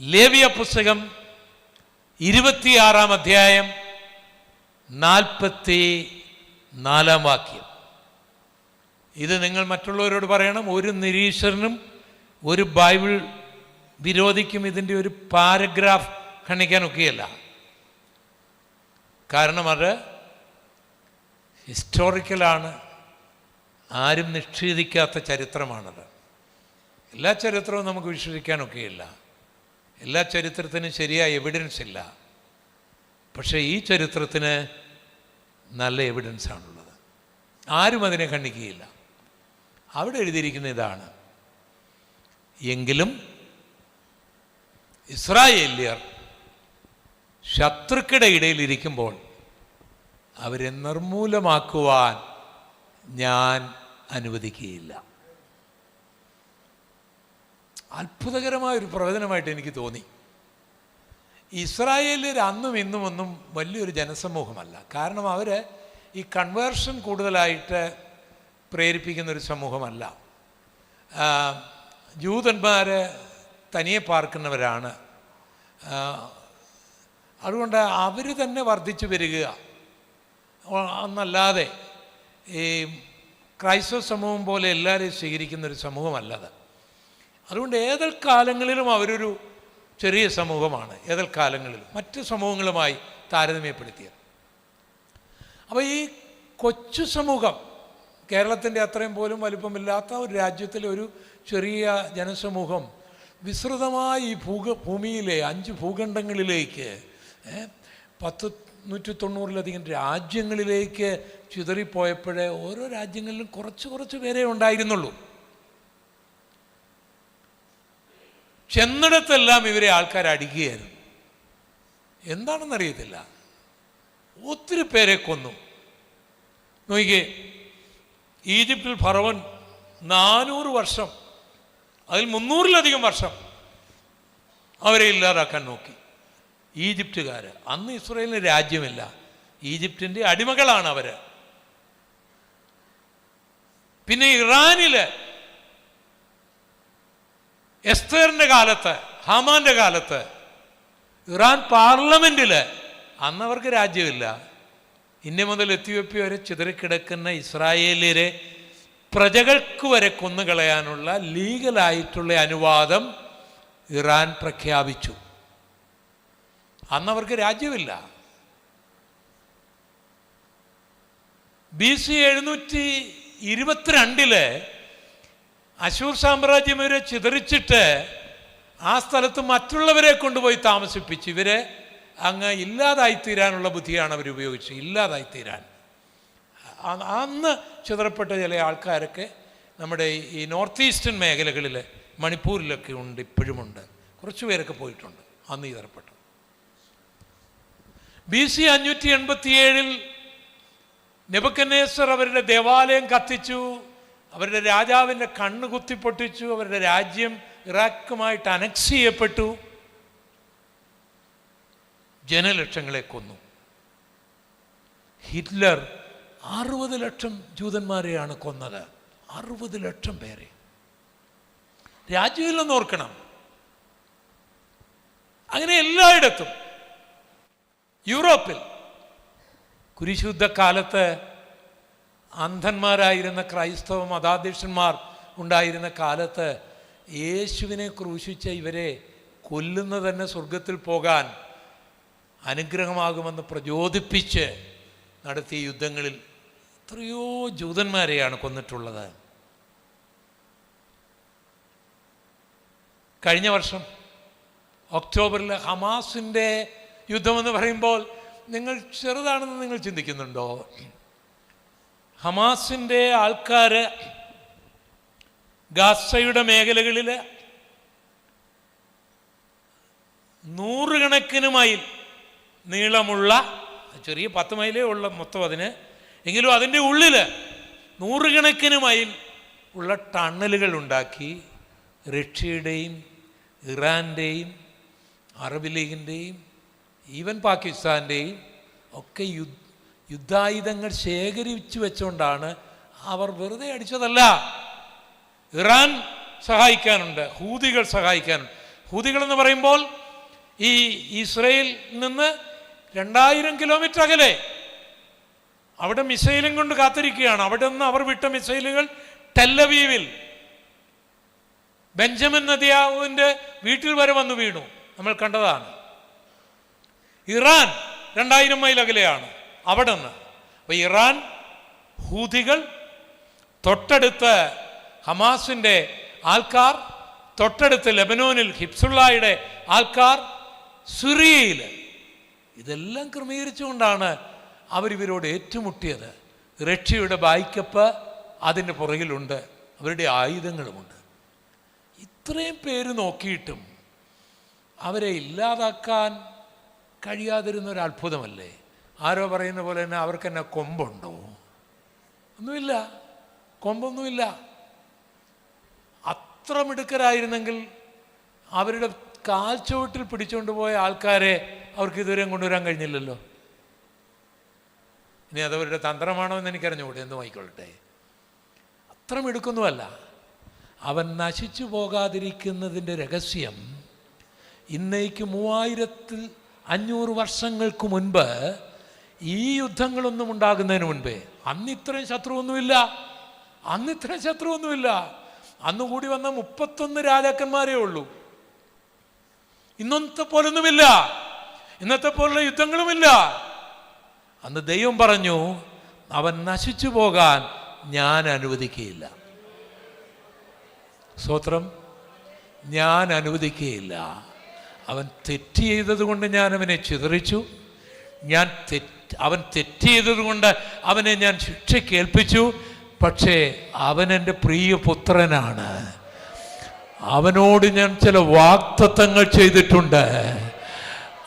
ലേവിയ പുസ്തകം ഇരുപത്തിയാറാം അധ്യായം നാൽപ്പത്തി നാലാം വാക്യം. ഇത് നിങ്ങൾ മറ്റുള്ളവരോട് പറയണം ഒരു നിരീശ്വരനും ഒരു ബൈബിൾ വിരോധിക്കും ഇതിന്റെ ഒരു പാരഗ്രാഫ് ഖണ്ഡിക്കാനൊക്കെയല്ല കാരണം അത് ഹിസ്റ്റോറിക്കലാണ് ആരും നിഷേധിക്കാത്ത ചരിത്രമാണത്. എല്ലാ ചരിത്രവും നമുക്ക് വിശ്വസിക്കാനൊക്കെയില്ല. എല്ലാ ചരിത്രത്തിനും ശരിയായ എവിഡൻസ് ഇല്ല. പക്ഷേ ഈ ചരിത്രത്തിന് നല്ല എവിഡൻസ് ആണുള്ളത്. ആരും അതിനെ ഖണ്ഡിക്കുകയില്ല. അവിടെ എഴുതിയിരിക്കുന്ന ഇതാണ്. എങ്കിലും ഇസ്രായേല്യർ ശത്രുക്കളുടെ ഇടയിലിരിക്കുമ്പോൾ അവരെ നിർമൂലമാക്കുവാൻ ഞാൻ അനുവദിക്കുകയില്ല. അത്ഭുതകരമായ ഒരു പ്രവചനമായിട്ട് എനിക്ക് തോന്നി. ഇസ്രായേലിൽ അന്നും ഇന്നും ഒന്നും വലിയൊരു ജനസമൂഹമല്ല. കാരണം അവർ ഈ കൺവേർഷൻ കൂടുതലായിട്ട് പ്രേരിപ്പിക്കുന്ന ഒരു സമൂഹമല്ല ജൂതന്മാർ തനിയെ പാർക്കുന്നവരാണ്. അതുകൊണ്ട് അവർ തന്നെ വർദ്ധിച്ചു വരിക. എന്നല്ലാതെ ഈ ക്രൈസ്തവ സമൂഹം പോലെ എല്ലാവരെയും സ്വീകരിക്കുന്നൊരു സമൂഹമല്ലത്. അതുകൊണ്ട് ഏതൽ കാലങ്ങളിലും അവരൊരു ചെറിയ സമൂഹമാണ്. ഏതൽ കാലങ്ങളിലും മറ്റ് സമൂഹങ്ങളുമായി താരതമ്യപ്പെടുത്തിയത്. അപ്പോൾ ഈ കൊച്ചു സമൂഹം കേരളത്തിന്റെ അത്രയും പോലും വലുപ്പമില്ലാത്ത ഒരു രാജ്യത്തിലെ ഒരു ചെറിയ ജനസമൂഹം വിസ്തൃതമായ ഈ ഭൂക ഭൂമിയിലെ അഞ്ച് ഭൂഖണ്ഡങ്ങളിലേക്ക് പത്ത് നൂറ്റി തൊണ്ണൂറിലധികം രാജ്യങ്ങളിലേക്ക് ചിതറിപ്പോയപ്പോഴേ ഓരോ രാജ്യങ്ങളിലും കുറച്ച് കുറച്ച് പേരെ ഉണ്ടായിരുന്നുള്ളൂ. ചെന്നിടത്തെല്ലാം ഇവരെ ആൾക്കാർ അടിക്കുകയായിരുന്നു. എന്താണെന്നറിയത്തില്ല. ഒത്തിരി പേരെ കൊന്നു. നോക്കിക്കേ ഈജിപ്തിൽ ഫറവൻ നാനൂറ് വർഷം അതിൽ മുന്നൂറിലധികം വർഷം അവരെ ഇല്ലാതാക്കാൻ നോക്കി. ഈജിപ്തുകാർ അന്ന് ഇസ്രയേലിന് രാജ്യമില്ല. ഈജിപ്തിന്റെ അടിമകളാണ് അവർ പിന്നെ ഇറാനിൽ എസ്തേറിന്റെ കാലത്ത് ഹമാന്റെ കാലത്ത് ഇറാൻ പാർലമെന്റിൽ അന്നവർക്ക് രാജ്യമില്ല. ഇന്ത്യ മുതൽ എത്യോപ്യ വരെ ചിതറിക്കിടക്കുന്ന ഇസ്രായേലിയരെ പ്രജകൾക്ക് വരെ കൊന്നുകളയാനുള്ള ലീഗലായിട്ടുള്ള അനുവാദം ഇറാൻ പ്രഖ്യാപിച്ചു. അന്നവർക്ക് രാജ്യമില്ല. ബി സി എഴുന്നൂറ്റി ഇരുപത്തിരണ്ടിൽ അശൂർ സാമ്രാജ്യം ഇവരെ ചിതറിച്ചിട്ട് ആ സ്ഥലത്ത് മറ്റുള്ളവരെ കൊണ്ടുപോയി താമസിപ്പിച്ച് ഇവരെ അങ്ങ് ഇല്ലാതായിത്തീരാനുള്ള ബുദ്ധിയാണ് അവർ ഉപയോഗിച്ചത് ഇല്ലാതായിത്തീരാൻ. അന്ന് ചിതറപ്പെട്ട ചില ആൾക്കാരൊക്കെ നമ്മുടെ ഈ നോർത്ത് ഈസ്റ്റേൺ മേഖലകളിൽ മണിപ്പൂരിലൊക്കെ ഉണ്ട് ഇപ്പോഴുമുണ്ട് കുറച്ച് പേരൊക്കെ പോയിട്ടുണ്ട് അന്ന് ചിതറപ്പെട്ടു. ബി സി അഞ്ഞൂറ്റി എൺപത്തിയേഴിൽ നെബക്കനേസർ അവരുടെ ദേവാലയം കത്തിച്ചു. അവരുടെ രാജാവിന്റെ കണ്ണ് കുത്തിപ്പൊട്ടിച്ചു അവരുടെ രാജ്യം ഇറാഖുമായിട്ട് അനക്സ് ചെയ്യപ്പെട്ടു. ജനലക്ഷങ്ങളെ കൊന്നു. ഹിറ്റ്ലർ അറുപത് ലക്ഷം ജൂതന്മാരെയാണ് കൊന്നത്. അറുപത് ലക്ഷം പേരെ. രാജ്യമില്ലെന്ന് ഓർക്കണം. അങ്ങനെ എല്ലായിടത്തും. യൂറോപ്പിൽ. കുരിശുദ്ധ കാലത്ത് അന്ധന്മാരായിരുന്ന ക്രൈസ്തവ മതാധ്യക്ഷന്മാർ ഉണ്ടായിരുന്ന കാലത്ത് യേശുവിനെ ക്രൂശിച്ച ഇവരെ കൊല്ലുന്ന തന്നെ സ്വർഗത്തിൽ പോകാൻ അനുഗ്രഹമാകുമെന്ന് പ്രചോദിപ്പിച്ച് നടത്തിയ യുദ്ധങ്ങളിൽ എത്രയോ ജൂതന്മാരെയാണ് കൊന്നിട്ടുള്ളത്. കഴിഞ്ഞ വർഷം ഒക്ടോബറിൽ ഹമാസിന്റെ യുദ്ധമെന്ന് പറയുമ്പോൾ നിങ്ങൾ ചെറുതാണെന്ന് നിങ്ങൾ ചിന്തിക്കുന്നുണ്ടോ? ഹമാസിന്റെ ആൾക്കാർ ഗാസയുടെ മേഖലകളിൽ നൂറുകണക്കിന് മൈൽ നീളമുള്ള ചെറിയ പത്ത് മൈലേ ഉള്ള മൊത്തം അതിന്. എങ്കിലും അതിന്റെ ഉള്ളിൽ നൂറുകണക്കിന് മൈൽ ഉള്ള ടണലുകൾ ഉണ്ടാക്കി റഷ്യയുടെയും ഇറാന്റെയും അറബ് ലീഗിന്റെയും ഈവൻ പാകിസ്ഥാന്റെയും ഒക്കെ യുദ്ധ യുദ്ധായുധങ്ങൾ ശേഖരിച്ചു വെച്ചുകൊണ്ടാണ് അവർ വെറുതെ അടിച്ചതല്ല. ഇറാൻ സഹായിക്കാനുണ്ട് ഹൂതികൾ സഹായിക്കാനുണ്ട്. ഹൂതികൾ എന്ന് പറയുമ്പോൾ ഈ ഇസ്രയേൽ നിന്ന് രണ്ടായിരം കിലോമീറ്റർ അകലെ അവിടെ മിസൈലും കൊണ്ട് കാത്തിരിക്കുകയാണ്. അവിടെ നിന്ന് അവർ വിട്ട മിസൈലുകൾ ടെല്ലവീവിൽ ബെഞ്ചമിൻ നദിയാവുവിന്റെ വീട്ടിൽ വരെ വന്ന് വീണു. നമ്മൾ കണ്ടതാണ്. ഇറാൻ രണ്ടായിരം മൈൽ അകലെയാണ്. അവിടെ നിന്ന് അപ്പൊ ഇറാൻ ഹൂതികൾ തൊട്ടടുത്ത് ഹമാസിന്റെ ആൾക്കാർ തൊട്ടടുത്ത് ലെബനോനിൽ ഹിപ്സുള്ളായുടെ ആൾക്കാർ സിറിയയിൽ ഇതെല്ലാം ക്രമീകരിച്ചുകൊണ്ടാണ് അവരിവരോട് ഏറ്റുമുട്ടിയത്. റഷ്യയുടെ ബായ്ക്കപ്പ് അതിന്റെ പുറകിലുണ്ട്. അവരുടെ ആയുധങ്ങളുമുണ്ട്. ഇത്രയും പേര് നോക്കിയിട്ടും അവരെ ഇല്ലാതാക്കാൻ കഴിയാതിരുന്ന ഒരു അത്ഭുതമല്ലേ? ആരോ പറയുന്ന പോലെ തന്നെ അവർക്ക് തന്നെ കൊമ്പുണ്ടോ? ഒന്നുമില്ല. കൊമ്പൊന്നുമില്ല. അത്ര മിടുക്കരായിരുന്നെങ്കിൽ അവരുടെ കാൽച്ചുവട്ടിൽ പിടിച്ചുകൊണ്ട് പോയ ആൾക്കാരെ അവർക്ക് ഇതുവരെയും കൊണ്ടുവരാൻ കഴിഞ്ഞില്ലല്ലോ. ഇനി അതവരുടെ തന്ത്രമാണോ എന്ന് എനിക്കറിഞ്ഞുകൂടെ? എന്ന് വായിക്കൊള്ളട്ടെ അത്ര മിടുക്കൊന്നുമല്ല. അവൻ നശിച്ചു പോകാതിരിക്കുന്നതിന്റെ രഹസ്യം ഇന്നേക്ക് മൂവായിരത്തിൽ അഞ്ഞൂറ് വർഷങ്ങൾക്ക് മുൻപ് ഈ യുദ്ധങ്ങളൊന്നും ഉണ്ടാകുന്നതിന് മുൻപേ അന്ന് ഇത്രയും ശത്രുവൊന്നുമില്ല. അന്ന് ഇത്രയും ശത്രുവൊന്നുമില്ല. അന്ന് കൂടി വന്ന മുപ്പത്തൊന്ന് രാജാക്കന്മാരേ ഉള്ളൂ. ഇന്നത്തെ പോലൊന്നുമില്ല. ഇന്നത്തെ പോലുള്ള യുദ്ധങ്ങളുമില്ല. അന്ന് ദൈവം പറഞ്ഞു അവൻ നശിച്ചു പോകാൻ ഞാൻ അനുവദിക്കുകയില്ല സ്തോത്രം ഞാൻ അനുവദിക്കുകയില്ല അവൻ തെറ്റ് ചെയ്തതുകൊണ്ട് ഞാൻ അവനെ ചിതറിച്ചു. ഞാൻ തെറ്റ് അവൻ തെറ്റ് ചെയ്തതുകൊണ്ട് അവനെ ഞാൻ ശിക്ഷയ്ക്ക് ഏൽപ്പിച്ചു. പക്ഷേ അവൻ പ്രിയ പുത്രനാണ്. അവനോട് ഞാൻ ചില വാക്തത്വങ്ങൾ ചെയ്തിട്ടുണ്ട്.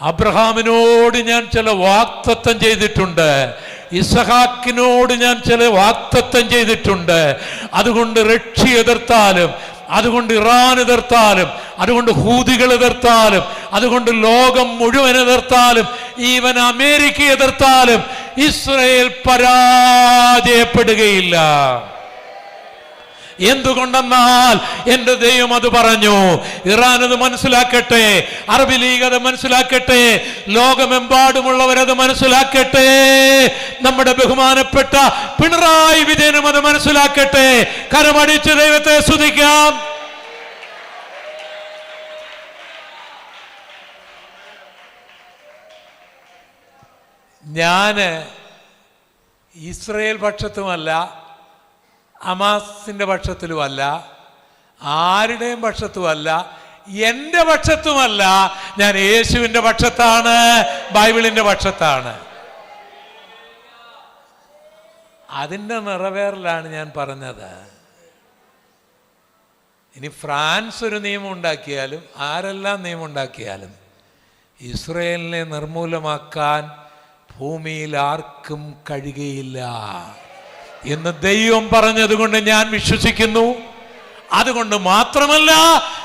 അബ്രഹാമിനോട് ഞാൻ ചില വാക്തത്വം ചെയ്തിട്ടുണ്ട്. ഇസഹാക്കിനോട് ഞാൻ ചില വാക്തത്വം ചെയ്തിട്ടുണ്ട്. അതുകൊണ്ട് രക്ഷി എതിർത്താലും അതുകൊണ്ട് ഇറാൻ എതിർത്താലും അതുകൊണ്ട് ഹൂതികൾ എതിർത്താലും അതുകൊണ്ട് ലോകം മുഴുവൻ എതിർത്താലും ഈവൻ അമേരിക്ക എതിർത്താലും ഇസ്രയേൽ പരാജയപ്പെടുകയില്ല. എന്തുകൊണ്ടെന്നാൽ എന്റെ ദൈവം അത് പറഞ്ഞു. ഇറാൻ അത് മനസ്സിലാക്കട്ടെ അറബി ലീഗ് അത് മനസ്സിലാക്കട്ടെ ലോകമെമ്പാടുമുള്ളവരത് മനസ്സിലാക്കട്ടെ നമ്മുടെ ബഹുമാനപ്പെട്ട പിണറായി വിജയനും അത് മനസ്സിലാക്കട്ടെ. കരമടിച്ച് ദൈവത്തെ സ്തുതിക്കാം. ഞാൻ ഇസ്രയേൽ പക്ഷത്തുമല്ല അമാസിന്റെ പക്ഷത്തിലുമല്ല ആരുടെയും പക്ഷത്തുമല്ല എന്റെ പക്ഷത്തുമല്ല. ഞാൻ യേശുവിന്റെ പക്ഷത്താണ് ബൈബിളിന്റെ പക്ഷത്താണ്. അതിന്റെ നിറവേറലാണ് ഞാൻ പറഞ്ഞത്. ഇനി ഫ്രാൻസ് ഒരു നിയമം ഉണ്ടാക്കിയാലും ആരെല്ലാം നിയമം ഉണ്ടാക്കിയാലും ഇസ്രയേലിനെ നിർമൂലമാക്കാൻ ഭൂമിയിൽ ആർക്കും കഴിയുകയില്ല. എന്ന് ദൈവം പറഞ്ഞതുകൊണ്ട് ഞാൻ വിശ്വസിക്കുന്നു. അതുകൊണ്ട് മാത്രമല്ല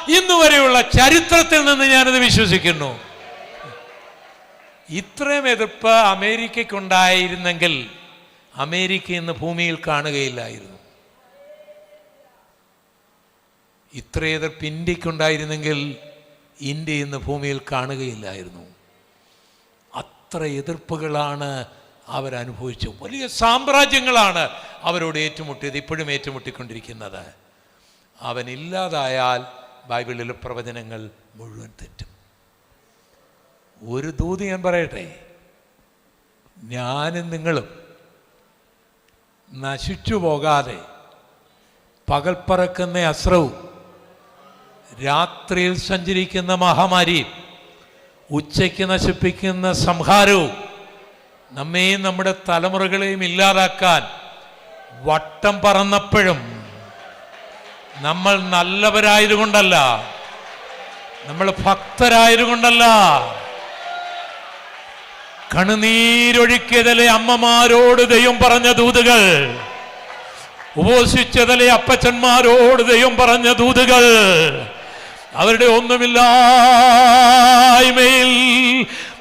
ഇന്ന് വരെയുള്ള ചരിത്രത്തിൽ നിന്ന് ഞാനത് വിശ്വസിക്കുന്നു. ഇത്രയും എതിർപ്പ് അമേരിക്കയ്ക്കുണ്ടായിരുന്നെങ്കിൽ അമേരിക്ക ഇന്ന് ഭൂമിയിൽ കാണുകയില്ലായിരുന്നു. ഇത്ര എതിർപ്പ് ഇന്ത്യക്കുണ്ടായിരുന്നെങ്കിൽ ഇന്ത്യ ഇന്ന് ഭൂമിയിൽ കാണുകയില്ലായിരുന്നു. അത്ര എതിർപ്പുകളാണ് അവരനുഭവിച്ചു വലിയ സാമ്രാജ്യങ്ങളാണ് അവരോട് ഏറ്റുമുട്ടിയത് ഇപ്പോഴും ഏറ്റുമുട്ടിക്കൊണ്ടിരിക്കുന്നത്. അവനില്ലാതായാൽ ബൈബിളിലെ പ്രവചനങ്ങൾ മുഴുവൻ തെറ്റും. ഒരു ദൂത് ഞാൻ പറയട്ടെ ഞാനും നിങ്ങളും നശിച്ചു പോകാതെ പകൽ പറക്കുന്ന അസ്രവും രാത്രിയിൽ സഞ്ചരിക്കുന്ന മഹാമാരിയും ഉച്ചയ്ക്ക് നശിപ്പിക്കുന്ന സംഹാരവും നമ്മെയും നമ്മുടെ തലമുറകളെയും ഇല്ലാതാക്കാൻ വട്ടം പറന്നപ്പോഴും നമ്മൾ നല്ലവരായതുകൊണ്ടല്ല നമ്മൾ ഭക്തരായതുകൊണ്ടല്ല. കണ്ണുനീരൊഴുക്കിയതിലെ അമ്മമാരോട് ദൈവം പറഞ്ഞ ദൂതുകൾ? ഉപവസിച്ചതിലെ അപ്പച്ചന്മാരോട് ദൈവം പറഞ്ഞ ദൂതുകൾ? അവരുടെ ഒന്നുമില്ലായ്മയിൽ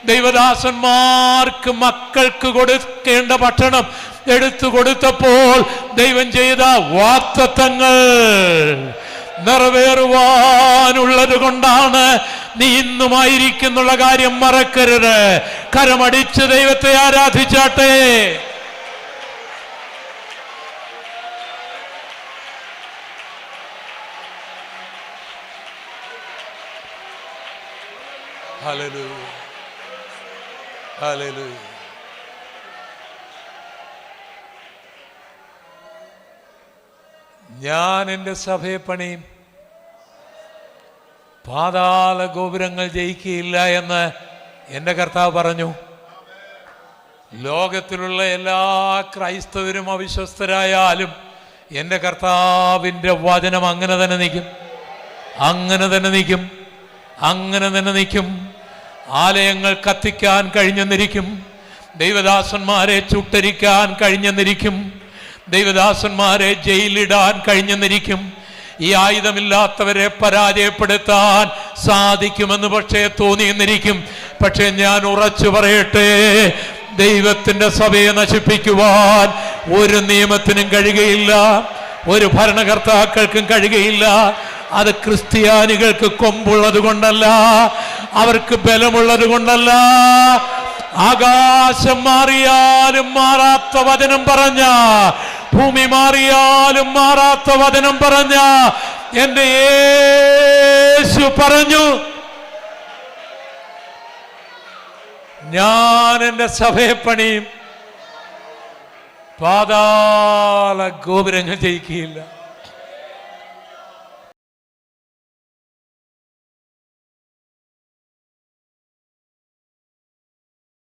ദൈവദാസന്മാർക്ക് മക്കൾക്ക് കൊടുക്കേണ്ട ഭക്ഷണം എടുത്തു കൊടുത്തപ്പോൾ ദൈവം ചെയ്ത വാക്തത്വങ്ങൾ നിറവേറുവാനുള്ളത് കൊണ്ടാണ് നീ ഇന്നുമായിരിക്കുന്നുള്ള കാര്യം മറക്കരുത് കരമടിച്ച് ദൈവത്തെ ആരാധിച്ചാട്ടെ Hallelujah. Hallelujah. ഞാൻ എന്റെ സഭയെ പണിയും. പാതാള ഗോപുരങ്ങൾ ജയിക്കുകയില്ല എന്ന് എന്റെ കർത്താവ് പറഞ്ഞു. ലോകത്തിലുള്ള എല്ലാ ക്രൈസ്തവരും അവിശ്വസ്തരായാലും എന്റെ കർത്താവിന്റെ വചനം അങ്ങനെ തന്നെ നിൽക്കും. അങ്ങനെ തന്നെ നിൽക്കും. അങ്ങനെ തന്നെ നിൽക്കും. ആലയങ്ങൾ കത്തിക്കാൻ കഴിഞ്ഞെന്നിരിക്കും. ദൈവദാസന്മാരെ ചുട്ടരിക്കാൻ കഴിഞ്ഞെന്നിരിക്കും. ദൈവദാസന്മാരെ ജയിലിടാൻ കഴിഞ്ഞെന്നിരിക്കും. ഈ ആയുധമില്ലാത്തവരെ പരാജയപ്പെടുത്താൻ സാധിക്കുമെന്ന് പക്ഷേ തോന്നിയെന്നിരിക്കും. പക്ഷെ ഞാൻ ഉറച്ചു പറയട്ടെ ദൈവത്തിന്റെ സഭയെ നശിപ്പിക്കുവാൻ ഒരു നിയമത്തിനും കഴിയുകയില്ല ഒരു ഭരണകർത്താക്കൾക്കും കഴിയുകയില്ല. അത് ക്രിസ്ത്യാനികൾക്ക് കൊമ്പുള്ളത് കൊണ്ടല്ല അവർക്ക് ബലമുള്ളത് കൊണ്ടല്ല. ആകാശം മാറിയാലും മാറാത്ത വചനം പറഞ്ഞ ഭൂമി മാറിയാലും മാറാത്ത വചനം പറഞ്ഞ എന്റെ യേശു പറഞ്ഞു. ഞാൻ എന്റെ സഭയെ പണിയും പാതാള ഗോപുരങ്ങൾ ജയിക്കുകയില്ല.